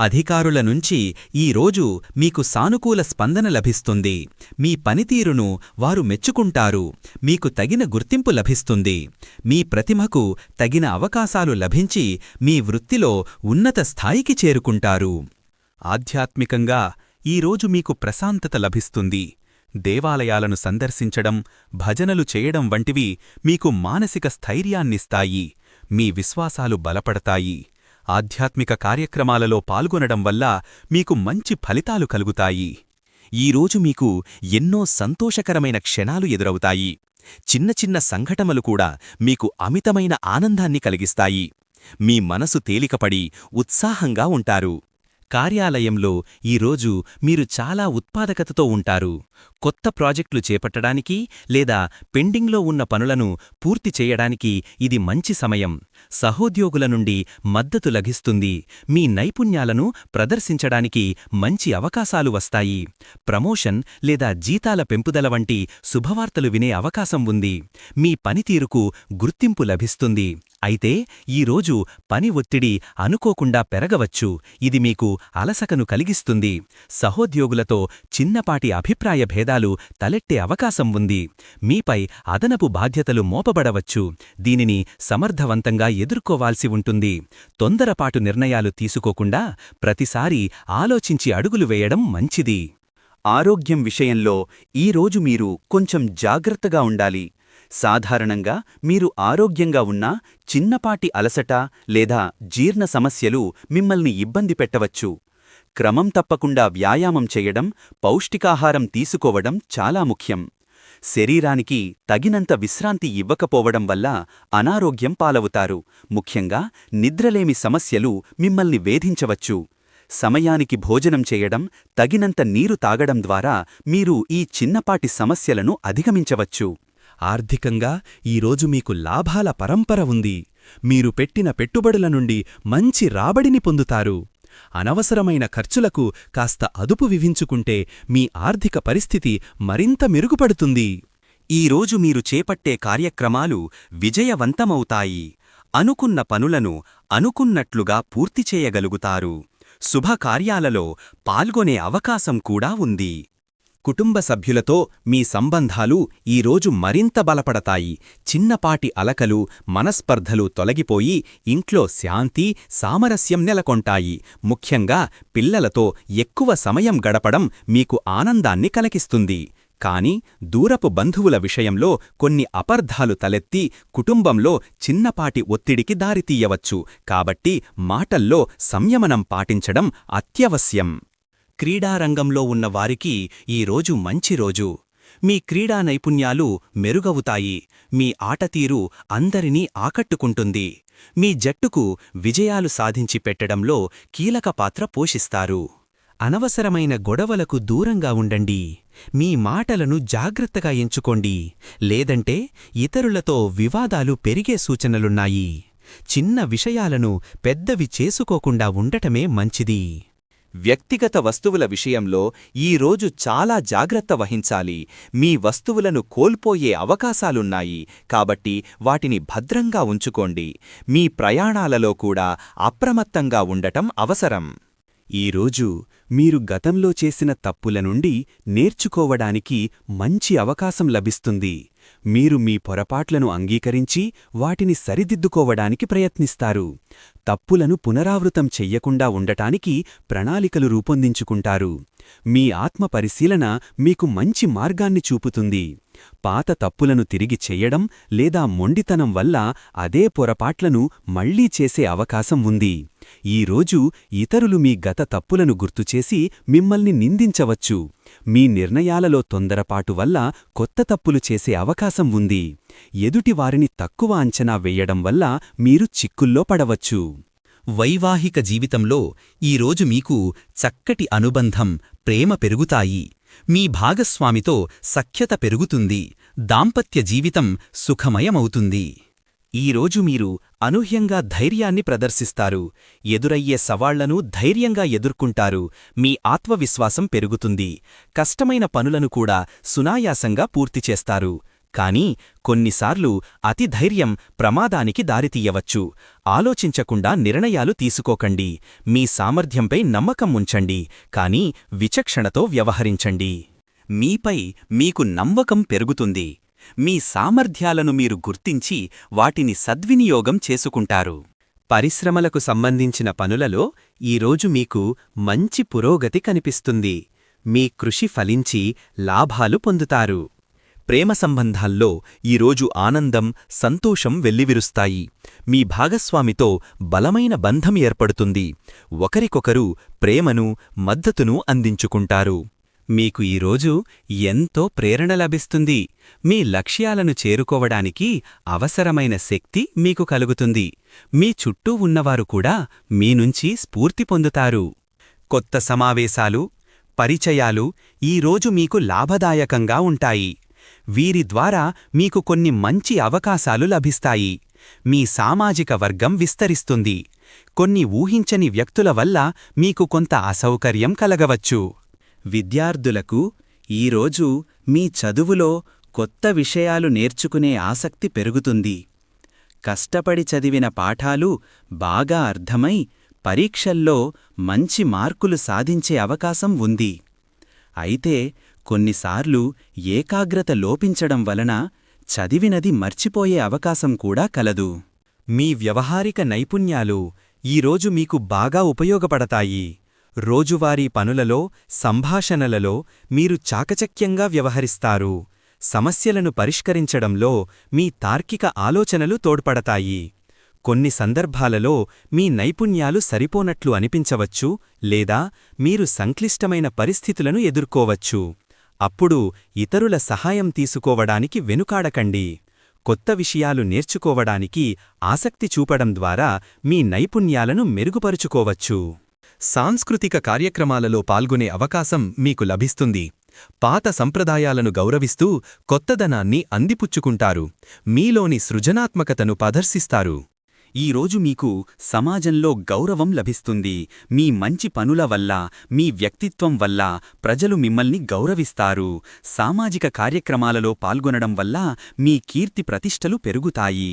అధికారుల నుంచి ఈరోజు మీకు సానుకూల స్పందన లభిస్తుంది. మీ పనితీరును వారు మెచ్చుకుంటారు. మీకు తగిన గుర్తింపు లభిస్తుంది. మీ ప్రతిమకు తగిన అవకాశాలు లభించి మీ వృత్తిలో ఉన్నత స్థాయికి చేరుకుంటారు. ఆధ్యాత్మికంగా ఈరోజు మీకు ప్రశాంతత లభిస్తుంది. దేవాలయాలను సందర్శించడం భజనలు చేయడం వంటివి మీకు మానసిక స్థైర్యాన్నిస్తాయి. మీ విశ్వాసాలు బలపడతాయి. ఆధ్యాత్మిక కార్యక్రమాలలో పాల్గొనడం వల్ల మీకు మంచి ఫలితాలు కలుగుతాయి. ఈరోజు మీకు ఎన్నో సంతోషకరమైన క్షణాలు ఎదురవుతాయి. చిన్న చిన్న సంఘటనలు కూడా మీకు అమితమైన ఆనందాన్ని కలిగిస్తాయి. మీ మనసు తేలికపడి ఉత్సాహంగా ఉంటారు. కార్యాలయంలో ఈరోజు మీరు చాలా ఉత్పాదకతతో ఉంటారు. కొత్త ప్రాజెక్టులు చేపట్టడానికి లేదా పెండింగ్లో ఉన్న పనులను పూర్తి చేయడానికి ఇది మంచి సమయం. సహోద్యోగుల నుండి మద్దతు లభిస్తుంది. మీ నైపుణ్యాలను ప్రదర్శించడానికి మంచి అవకాశాలు వస్తాయి. ప్రమోషన్ లేదా జీతాల పెంపుదల వంటి శుభవార్తలు వినే అవకాశం ఉంది. మీ పనితీరుకు గుర్తింపు లభిస్తుంది. అయితే ఈరోజు పని ఒత్తిడి అనుకోకుండా పెరగవచ్చు. ఇది మీకు అలసకను కలిగిస్తుంది. సహోద్యోగులతో చిన్నపాటి అభిప్రాయ భేదాలు తలెట్టే అవకాశం ఉంది. మీపై అదనపు బాధ్యతలు మోపబడవచ్చు. దీనిని సమర్థవంతంగా ఎదుర్కోవాల్సి ఉంటుంది. తొందరపాటు నిర్ణయాలు తీసుకోకుండా ప్రతిసారి ఆలోచించి అడుగులు వేయడం మంచిది. ఆరోగ్యం విషయంలో ఈరోజు మీరు కొంచెం జాగ్రత్తగా ఉండాలి. సాధారణంగా మీరు ఆరోగ్యంగా ఉన్నా చిన్నపాటి అలసట లేదా జీర్ణ సమస్యలు మిమ్మల్ని ఇబ్బంది పెట్టవచ్చు. క్రమం తప్పకుండా వ్యాయామం చేయడం పౌష్టికాహారం తీసుకోవడం చాలా ముఖ్యం. శరీరానికి తగినంత విశ్రాంతి ఇవ్వకపోవడం వల్ల అనారోగ్యం పాలవుతారు. ముఖ్యంగా నిద్రలేమి సమస్యలు మిమ్మల్ని వేధించవచ్చు. సమయానికి భోజనం చేయడం తగినంత నీరు తాగడం ద్వారా మీరు ఈ చిన్నపాటి సమస్యలను అధిగమించవచ్చు. ఆర్థికంగా ఈరోజు మీకు లాభాల పరంపర ఉంది. మీరు పెట్టిన పెట్టుబడుల నుండి మంచి రాబడిని పొందుతారు. అనవసరమైన ఖర్చులకు కాస్త అదుపు వివించుకుంటే మీ ఆర్థిక పరిస్థితి మరింత మెరుగుపడుతుంది. ఈరోజు మీరు చేపట్టే కార్యక్రమాలు విజయవంతమవుతాయి. అనుకున్న పనులను అనుకున్నట్లుగా పూర్తి చేయగలుగుతారు. శుభకార్యాలలో పాల్గొనే అవకాశం కూడా ఉంది. కుటుంబ సభ్యులతో మీ సంబంధాలు ఈరోజు మరింత బలపడతాయి. చిన్నపాటి అలకలు మనస్పర్ధలు తొలగిపోయి ఇంట్లో శాంతి సామరస్యం నెలకొంటాయి. ముఖ్యంగా పిల్లలతో ఎక్కువ సమయం గడపడం మీకు ఆనందాన్ని కలిగిస్తుంది. కాని దూరపు బంధువుల విషయంలో కొన్ని అపర్ధాలు తలెత్తి కుటుంబంలో చిన్నపాటి ఒత్తిడికి దారితీయవచ్చు. కాబట్టి మాటల్లో సంయమనం పాటించడం అత్యవశ్యం. క్రీడారంగంలో ఉన్న వారికి ఈరోజు మంచి రోజు. మీ క్రీడా నైపుణ్యాలు మెరుగవుతాయి. మీ ఆటతీరు అందరినీ ఆకట్టుకుంటుంది. మీ జట్టుకు విజయాలు సాధించి పెట్టడంలో కీలక పాత్ర పోషిస్తారు. అనవసరమైన గొడవలకు దూరంగా ఉండండి. మీ మాటలను జాగ్రత్తగా ఎంచుకోండి. లేదంటే ఇతరులతో వివాదాలు పెరిగే సూచనలున్నాయి. చిన్న విషయాలను పెద్దవి చేసుకోకుండా ఉండటమే మంచిది. వ్యక్తిగత వస్తువుల విషయంలో ఈరోజు చాలా జాగ్రత్త వహించాలి. మీ వస్తువులను కోల్పోయే అవకాశాలున్నాయి. కాబట్టి వాటిని భద్రంగా ఉంచుకోండి. మీ ప్రయాణాలలో కూడా అప్రమత్తంగా ఉండటం అవసరం. ఈరోజు మీరు గతంలో చేసిన తప్పుల నుండి నేర్చుకోవడానికి మంచి అవకాశం లభిస్తుంది. మీరు మీ పొరపాట్లను అంగీకరించి వాటిని సరిదిద్దుకోవడానికి ప్రయత్నిస్తారు. తప్పులను పునరావృతం చెయ్యకుండా ఉండటానికి ప్రణాళికలు రూపొందించుకుంటారు. మీ ఆత్మ పరిశీలన మీకు మంచి మార్గాన్ని చూపుతుంది. పాత తప్పులను తిరిగి చెయ్యడం లేదా మొండితనం వల్ల అదే పొరపాట్లను మళ్ళీ చేసే అవకాశం ఉంది. ఈరోజు ఇతరులు మీ గత తప్పులను గుర్తుచేసి మిమ్మల్ని నిందించవచ్చు. మీ నిర్ణయాలలో తొందరపాటు వల్ల కొత్త తప్పులు చేసే అవకాశం ఉంది. ఎదుటివారిని తక్కువ అంచనా వేయడం వల్ల మీరు చిక్కుల్లో పడవచ్చు. వైవాహిక జీవితంలో ఈరోజు మీకు చక్కటి అనుబంధం ప్రేమ పెరుగుతాయి. మీ భాగస్వామితో సఖ్యత పెరుగుతుంది. దాంపత్య జీవితం సుఖమయమవుతుంది. ఈరోజు మీరు అనూహ్యంగా ధైర్యాన్ని ప్రదర్శిస్తారు. ఎదురయ్యే సవాళ్ళను ధైర్యంగా ఎదుర్కొంటారు. మీ ఆత్మవిశ్వాసం పెరుగుతుంది. కష్టమైన పనులను కూడా సునాయాసంగా పూర్తి చేస్తారు. కానీ కొన్నిసార్లు అతి ధైర్యం ప్రమాదానికి దారితీయవచ్చు. ఆలోచించకుండా నిర్ణయాలు తీసుకోకండి. మీ సామర్థ్యంపై నమ్మకం ఉంచండి. కానీ విచక్షణతో వ్యవహరించండి. మీపై మీకు నమ్మకం పెరుగుతుంది. మీ సామర్థ్యాలను మీరు గుర్తించి వాటిని సద్వినియోగం చేసుకుంటారు. పరిశ్రమలకు సంబంధించిన పనులలో ఈరోజు మీకు మంచి పురోగతి కనిపిస్తుంది. మీ కృషి ఫలించి లాభాలు పొందుతారు. ప్రేమ సంబంధాల్లో ఈరోజు ఆనందం సంతోషం వెల్లివిరుస్తాయి. మీ భాగస్వామితో బలమైన బంధం ఏర్పడుతుంది. ఒకరికొకరు ప్రేమను మద్దతును అందించుకుంటారు. మీకు ఈరోజు ఎంతో ప్రేరణ లభిస్తుంది. మీ లక్ష్యాలను చేరుకోవడానికి అవసరమైన శక్తి మీకు కలుగుతుంది. మీ చుట్టూ ఉన్నవారు కూడా మీ నుంచి స్ఫూర్తి పొందుతారు. కొత్త సమావేశాలు పరిచయాలు ఈరోజు మీకు లాభదాయకంగా ఉంటాయి. వీరి ద్వారా మీకు కొన్ని మంచి అవకాశాలు లభిస్తాయి. మీ సామాజిక వర్గం విస్తరిస్తుంది. కొన్ని ఊహించని వ్యక్తుల వల్ల మీకు కొంత అసౌకర్యం కలగవచ్చు. విద్యార్థులకు ఈరోజు మీ చదువులో కొత్త విషయాలు నేర్చుకునే ఆసక్తి పెరుగుతుంది. కష్టపడి చదివిన పాఠాలు బాగా అర్థమై పరీక్షల్లో మంచి మార్కులు సాధించే అవకాశం ఉంది. అయితే కొన్నిసార్లు ఏకాగ్రత లోపించడం వలన చదివినది మర్చిపోయే అవకాశం కూడా కలదు. మీ వ్యవహారిక నైపుణ్యాలు ఈరోజు మీకు బాగా ఉపయోగపడతాయి. రోజువారీ పనులలో సంభాషణలలో మీరు చాకచక్యంగా వ్యవహరిస్తారు. సమస్యలను పరిష్కరించడంలో మీ తార్కిక ఆలోచనలు తోడ్పడతాయి. కొన్ని సందర్భాలలో మీ నైపుణ్యాలు సరిపోనట్లు అనిపించవచ్చు లేదా మీరు సంక్లిష్టమైన పరిస్థితులను ఎదుర్కోవచ్చు. అప్పుడు ఇతరుల సహాయం తీసుకోవడానికి వెనుకాడకండి. కొత్త విషయాలు నేర్చుకోవడానికి ఆసక్తి చూపడం ద్వారా మీ నైపుణ్యాలను మెరుగుపరుచుకోవచ్చు. సాంస్కృతిక కార్యక్రమాలలో పాల్గొనే అవకాశం మీకు లభిస్తుంది. పాత సంప్రదాయాలను గౌరవిస్తూ కొత్తదనాన్ని అందిపుచ్చుకుంటారు. మీలోని సృజనాత్మకతను ప్రదర్శిస్తారు. ఈరోజు మీకు సమాజంలో గౌరవం లభిస్తుంది. మీ మంచి పనుల వల్ల మీ వ్యక్తిత్వం వల్ల ప్రజలు మిమ్మల్ని గౌరవిస్తారు. సామాజిక కార్యక్రమాలలో పాల్గొనడం వల్ల మీ కీర్తి ప్రతిష్టలు పెరుగుతాయి.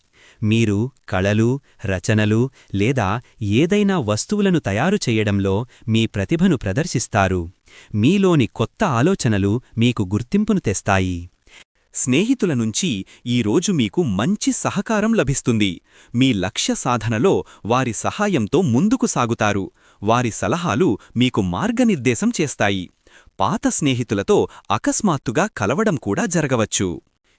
మీరు కళలు రచనలు లేదా ఏదైనా వస్తువులను తయారు చేయడంలో మీ ప్రతిభను ప్రదర్శిస్తారు. మీలోని కొత్త ఆలోచనలు మీకు గుర్తింపును తెస్తాయి. స్నేహితుల నుంచి ఈరోజు మీకు మంచి సహకారం లభిస్తుంది. మీ లక్ష్య సాధనలో వారి సహాయంతో ముందుకు సాగుతారు. వారి సలహాలు మీకు మార్గనిర్దేశం చేస్తాయి. పాత స్నేహితులతో అకస్మాత్తుగా కలవడం కూడా జరగవచ్చు.